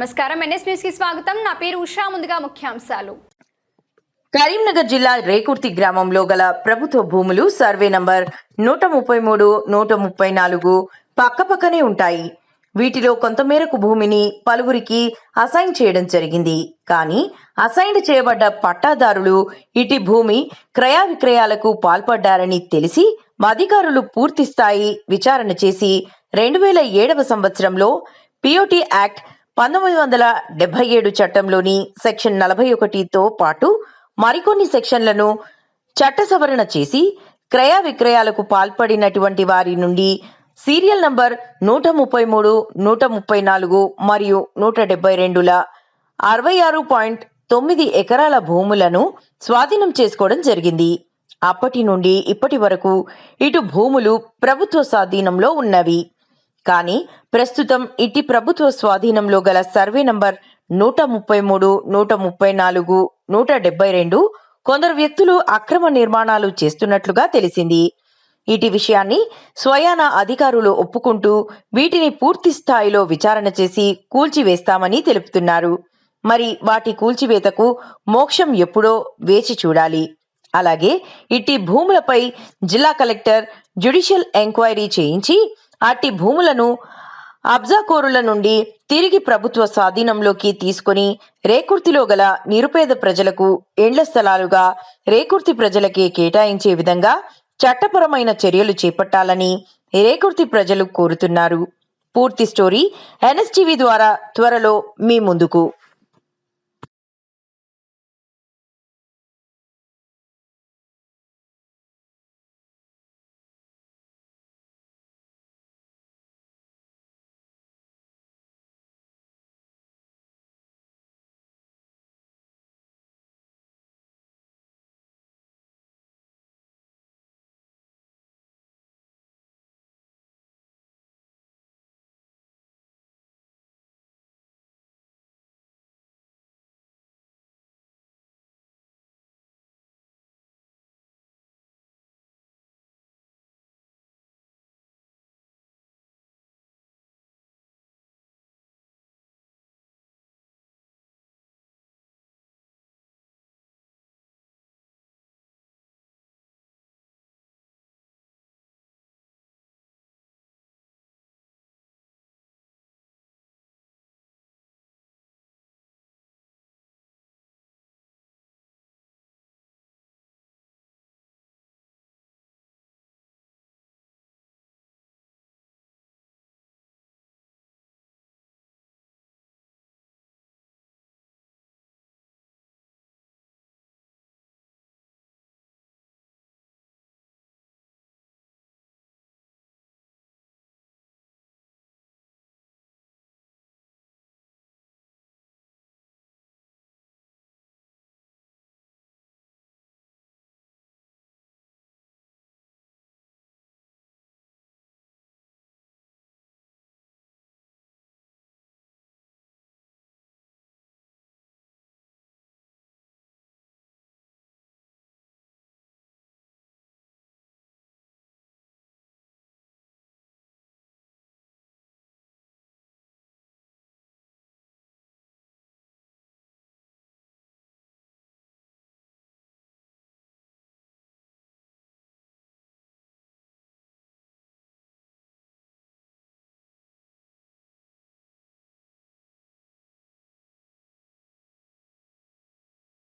నమస్కారం. ఎన్ఎస్ న్యూస్కి స్వాగతం. నా పేరు ఉషా. ముందుగా ముఖ్యాంశాలు. కరీంనగర్ జిల్లా రేకుర్తి గ్రామంలో గల ప్రభుత్వ భూములు సర్వే నంబర్ నూట ముప్పై మూడు నూట ముప్పై నాలుగు పక్కపక్కనే ఉంటాయి. వీటిలో కొంతమేరకు భూమిని పలువురికి అసైన్ చేయడం జరిగింది. కానీ అసైన్ చేయబడ్డ పట్టాదారులు ఇటు భూమి క్రయావిక్రయాలకు పాల్పడ్డారని తెలిసి అధికారులు పూర్తి స్థాయి విచారణ చేసి రెండు వేల ఏడవ సంవత్సరంలో పిఓటి యాక్ట్ పంతొమ్మిది వందల డెబ్బై ఏడు చట్టంలోని సెక్షన్ నలభై ఒకటితో పాటు మరికొన్ని సెక్షన్లను చట్ట సవరణ చేసి క్రయ విక్రయాలకు పాల్పడినటువంటి వారి నుండి సీరియల్ నంబర్ నూట ముప్పై మూడు నూట ముప్పై నాలుగు మరియు నూట డెబ్బై రెండుల అరవై ఆరు పాయింట్ తొమ్మిది ఎకరాల భూములను స్వాధీనం చేసుకోవడం జరిగింది. అప్పటి నుండి ఇప్పటి వరకు ఇటు భూములు ప్రభుత్వ స్వాధీనంలో ఉన్నవి. కానీ ప్రస్తుతం ఇటు ప్రభుత్వ స్వాధీనంలో గల సర్వే నంబర్ నూట ముప్పై మూడు నూట ముప్పై నాలుగు నూట డెబ్బై రెండు కొందరు వ్యక్తులు అక్రమ నిర్మాణాలు చేస్తున్నట్లుగా తెలిసింది. ఇటు విషయాన్ని స్వయాన అధికారులు ఒప్పుకుంటూ వీటిని పూర్తి స్థాయిలో విచారణ చేసి కూల్చివేస్తామని తెలుపుతున్నారు. మరి వాటి కూల్చివేతకు మోక్షం ఎప్పుడో వేచి చూడాలి. అలాగే ఇట్టి భూములపై జిల్లా కలెక్టర్ జ్యుడిషియల్ ఎంక్వైరీ చేయించి అట్టి భూములను అబ్జాకోరుల నుండి తిరిగి ప్రభుత్వ స్వాధీనంలోకి తీసుకొని రేకుర్తిలో గల నిరుపేద ప్రజలకు ఎండ్ల స్థలాలుగా రేకుర్తి ప్రజలకే కేటాయించే విధంగా చట్టపరమైన చర్యలు చేపట్టాలని రేకుర్తి ప్రజలు కోరుతున్నారు. పూర్తి స్టోరీ ఎన్ఎస్టీవీ ద్వారా త్వరలో మీ ముందుకు.